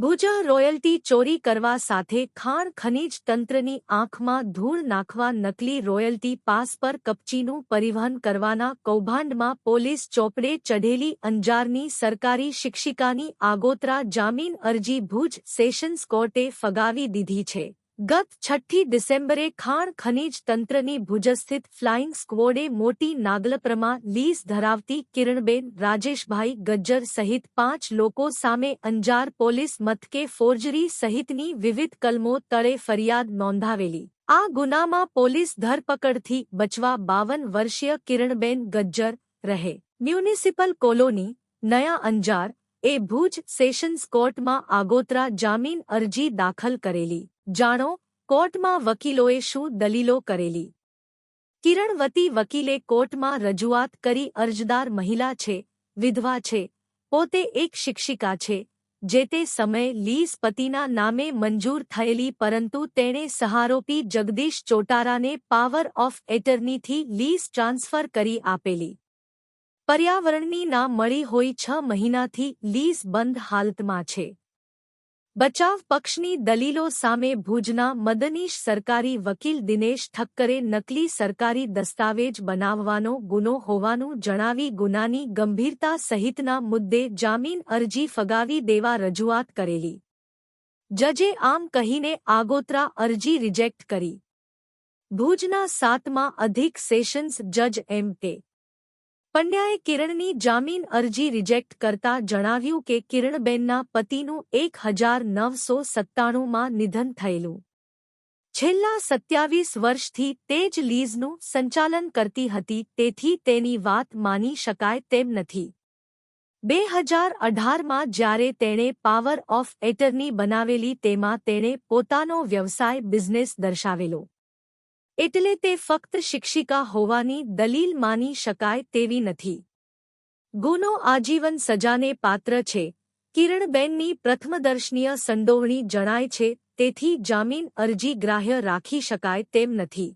ભુજા royalty ચોરી કરવા સાથે ખાણ ખનીજ તંત્રની આંખમાં ધૂળ નાખવા નકલી રોયલ્ટી પાસ પર કપચીનું પરિવહન કરવાના કૌભાંડમાં પોલીસ ચોપડે ચઢેલી અંજારની સરકારી શિક્ષિકાની આગોતરા જામીન અરજી ભુજ સેશન્સ કોર્ટે ફગાવી દીધી છે. ગત છઠ્ઠી ડિસેમ્બરે ખાણ ખનીજ તંત્રની ભુજસ્થિત ફ્લાઇંગ સ્ક્વોડે મોટી નાગલપ્રમાં લીઝ ધરાવતી કિરણબેન રાજેશભાઈ ગજ્જર સહિત પાંચ લોકો સામે અંજાર પોલીસ મથકે ફોર્જરી સહિતની વિવિધ કલમો તળે ફરિયાદ નોંધાવેલી. આ ગુનામાં પોલીસ ધરપકડથી બચવા બાવન વર્ષીય કિરણબેન ગજ્જર રહે. મ્યુનિસિપલ કોલોની, નયા અંજાર, એ ભુજ સેશન્સ કોર્ટમાં આગોતરા જામીન અરજી દાખલ કરેલી. જાણો, કોર્ટમાં વકીલોએ શું દલીલો કરેલી? કિરણવતી વકીલે કોર્ટમાં રજૂઆત કરી અરજદાર મહિલા છે, વિધવા છે, પોતે એક શિક્ષિકા છે, જે તે સમયે લીઝ પતિના નામે મંજૂર થયેલી પરંતુ તેણે સહારોપી જગદીશ ચોટારાને પાવર ઓફ એટર્નીથી લીઝ ટ્રાન્સફર કરી આપેલી. પર્યાવરણની ના મળી હોઈ છ મહિનાથી લીઝ બંધ હાલતમાં છે. બચાવ પક્ષની દલીલો સામે ભુજના મદનીશ સરકારી વકીલ દિનેશ ઠક્કરે નકલી સરકારી દસ્તાવેજ બનાવવાનો ગુનો હોવાનું જણાવી ગુનાની ગંભીરતા સહિતના મુદ્દે જામીન અરજી ફગાવી દેવા રજૂઆત કરેલી. જજે આમ કહીને આગોતરા અરજી રિજેક્ટ કરી. ભુજના સાતમાં અધિક સેશન્સ જજ એમ કે પંડ્યાએ કિરણની જામીન અરજી રિજેક્ટ કરતા જણાવ્યું કે કિરણબેનના પતિનું એક હજાર નવસો સત્તાણુંમાં નિધન થયેલું. છેલ્લા સત્યાવીસ વર્ષથી તે જ લીઝનું સંચાલન કરતી હતી, તેથી તેની વાત માની શકાય તેમ નથી. બે હજાર અઢારમાં જ્યારે તેણે પાવર ઓફ એટર્ની બનાવેલી, તેમાં તેણે પોતાનો વ્યવસાય, બિઝનેસ દર્શાવેલો. એટલે તે ફક્ત શિક્ષિકા હોવાની દલીલ માની શકાય તેવી નથી. ગુનો આજીવન સજાને પાત્ર છે. કિરણબેનની પ્રથમદર્શનીય સંડોવણી જણાય છે, તેથી જામીન અરજી ગ્રાહ્ય રાખી શકાય તેમ નથી.